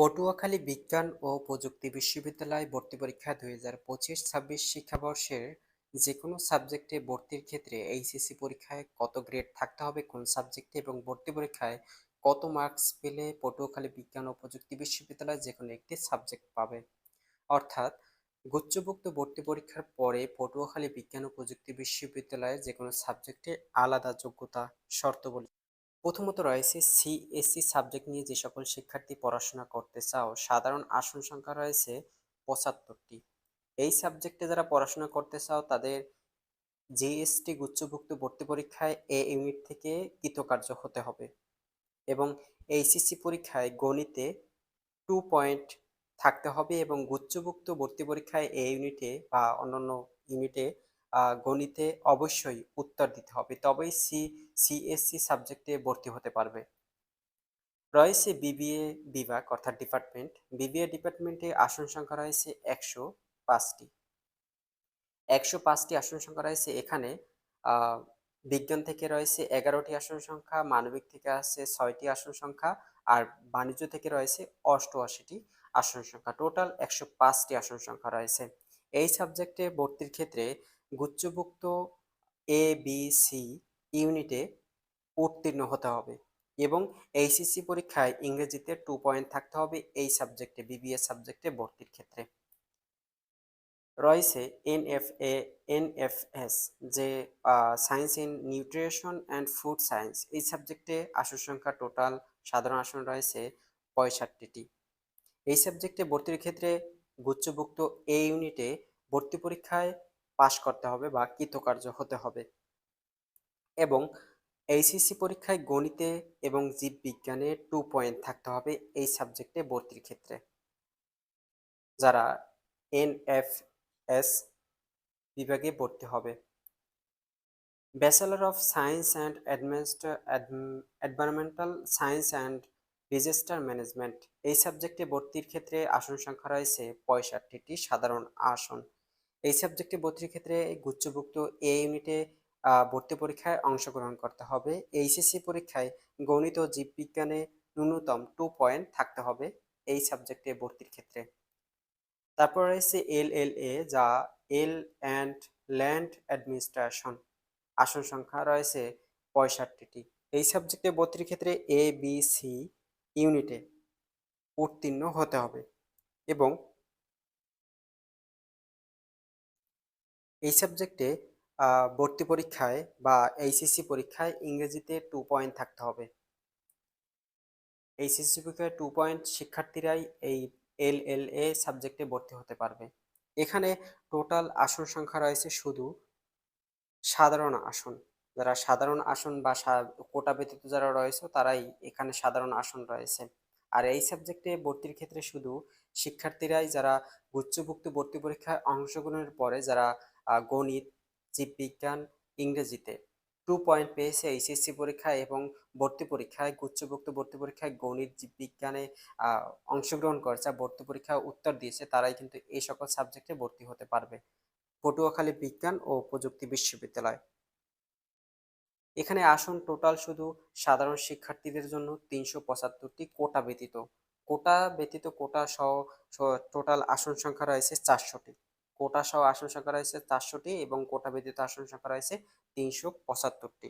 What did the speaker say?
পটুয়াখালী বিজ্ঞান ও প্রযুক্তি বিশ্ববিদ্যালয় ভর্তি পরীক্ষা দুই হাজার পঁচিশ ছাব্বিশ শিক্ষাবর্ষের যে কোনো সাবজেক্টে ভর্তির ক্ষেত্রে এইচএসসি পরীক্ষায় কত গ্রেড থাকতে হবে, কোন সাবজেক্টে এবং ভর্তি পরীক্ষায় কত মার্কস পেলে পটুয়াখালী বিজ্ঞান ও প্রযুক্তি বিশ্ববিদ্যালয় যে কোনো একটি সাবজেক্ট পাবে? অর্থাৎ গুচ্ছভুক্ত ভর্তি পরীক্ষার পরে পটুয়াখালী বিজ্ঞান ও প্রযুক্তি বিশ্ববিদ্যালয়ে যে কোনো সাবজেক্টে আলাদা যোগ্যতা শর্তাবলী প্রথমত রয়েছে সিএসসি সাবজেক্ট নিয়ে যে সকল শিক্ষার্থী পড়াশোনা করতে চাও, সাধারণ আসন সংখ্যা রয়েছে পঁচাত্তরটি। এই সাবজেক্টে যারা পড়াশোনা করতে চাও, তাদের জিএসটি গুচ্ছভুক্ত ভর্তি পরীক্ষায় এ ইউনিট থেকে কৃতকার্য হতে হবে এবং এইচএসসি পরীক্ষায় গণিতে টু পয়েন্ট থাকতে হবে এবং গুচ্ছভুক্ত ভর্তি পরীক্ষায় এ ইউনিটে বা অন্যান্য ইউনিটে গণিতে অবশ্যই উত্তর দিতে হবে। তবেই সি সিএসসি সাবজেক্টে ভর্তি হতে পারবে। রয়েছে বিবিএ বিভাগ অর্থাৎ ডিপার্টমেন্ট বিবিএ ডিপার্টমেন্টে আসন সংখ্যা রয়েছে একশো পাঁচটি। একশো পাঁচটি আসন সংখ্যা রয়েছে। এখানে বিজ্ঞান থেকে রয়েছে এগারোটি আসন সংখ্যা, মানবিক থেকে আছে ছয়টি আসন সংখ্যা, আর বাণিজ্য থেকে রয়েছে অষ্টআশিটি আসন সংখ্যা। টোটাল একশো পাঁচটি আসন সংখ্যা রয়েছে। এই সাবজেক্টে ভর্তির ক্ষেত্রে গুচ্ছভুক্ত এ বি সি ইউনিটে উত্তীর্ণ হতে হবে এবং এইচএসসি পরীক্ষায় ইংরেজিতে টু পয়েন্ট থাকতে হবে এই সাবজেক্টে বিবিএ সাবজেক্টে ভর্তির ক্ষেত্রে। রয়েছে এনএফএ এনএফএস যে science in nutrition and food science এই সাবজেক্টে আসন সংখ্যা টোটাল সাধারণ আসন রয়েছে পঁয়ষট্টিটি। এই সাবজেক্টে ভর্তির ক্ষেত্রে গুচ্ছভুক্ত এ ইউনিটে ভর্তি পরীক্ষায় পাশ করতে হবে বা কৃতকার্য হতে হবে। এবং এইচএসসি পরীক্ষায় গণিতে এবং জীববিজ্ঞানে টু পয়েন্ট থাকতে হবে এই সাবজেক্টে ভর্তির ক্ষেত্রে। যারা এনএফএস বিভাগে ভর্তি হবে। Bachelor of science and অ্যাডমিনিস্ট্র environmental science and disaster management এই সাবজেক্টে ভর্তির ক্ষেত্রে আসন সংখ্যা রয়েছে পঁয়ষট্টিটি সাধারণ আসন। এই সাবজেক্টে ভর্তির ক্ষেত্রে গুচ্ছভুক্ত এ ইউনিটে ভর্তি পরীক্ষায় অংশগ্রহণ করতে হবে। এইচএসসি পরীক্ষায় গণিত ও জীববিজ্ঞানে ন্যূনতম টু পয়েন্ট থাকতে হবে এই সাবজেক্টে ভর্তির ক্ষেত্রে। তারপর রয়েছে এল এল এ যা এল অ্যান্ড ল্যান্ড অ্যাডমিনিস্ট্রেশন আসন সংখ্যা রয়েছে পঁয়ষট্টিটি। এই সাবজেক্টে ভর্তির ক্ষেত্রে এ বি সি ইউনিটে উত্তীর্ণ হতে হবে এবং এই সাবজেক্টে ভর্তি পরীক্ষায় বা এইচএসসি পরীক্ষায় ইংরেজিতে টু পয়েন্ট থাকতে হবে। এইচএসসি পরীক্ষায় টু পয়েন্ট শিক্ষার্থীরাই এই এল এল এ সাবজেক্টে ভর্তি হতে পারবে। এখানে টোটাল আসন সংখ্যা রয়েছে শুধু সাধারণ আসন। যারা সাধারণ আসন বা কোটা ব্যতীত যারা রয়েছে তারাই এখানে সাধারণ আসন রয়েছে। আর এই সাবজেক্টে ভর্তির ক্ষেত্রে শুধু শিক্ষার্থীরাই যারা গুচ্ছভুক্ত ভর্তি পরীক্ষায় অংশগ্রহণের পরে যারা গণিত, জীববিজ্ঞান, ইংরেজিতে। টু পয়েন্ট পেয়েছে এইচএসসি পরীক্ষায় এবং ভর্তি পরীক্ষায়, গুচ্ছভুক্ত ভর্তি পরীক্ষায় গণিত, জীববিজ্ঞানে অংশগ্রহণ করেছে ভর্তি পরীক্ষায় উত্তর দিয়েছে, তারাই কিন্তু এই সকল সাবজেক্টে ভর্তি হতে পারবে। পটুয়াখালী বিজ্ঞান ও প্রযুক্তি বিশ্ববিদ্যালয়। এখানে আসন টোটাল শুধু সাধারণ শিক্ষার্থীদের জন্য তিনশো পঁচাত্তরটি কোটা ব্যতীত। কোটা ব্যতীত কোটা সহ টোটাল আসন সংখ্যা রয়েছে চারশোটি। কোটা সহ আসন সংখ্যা রয়েছে চারশোটি এবং কোটা ব্যতীত আসন সংখ্যা রয়েছে তিনশো পঁচাত্তরটি।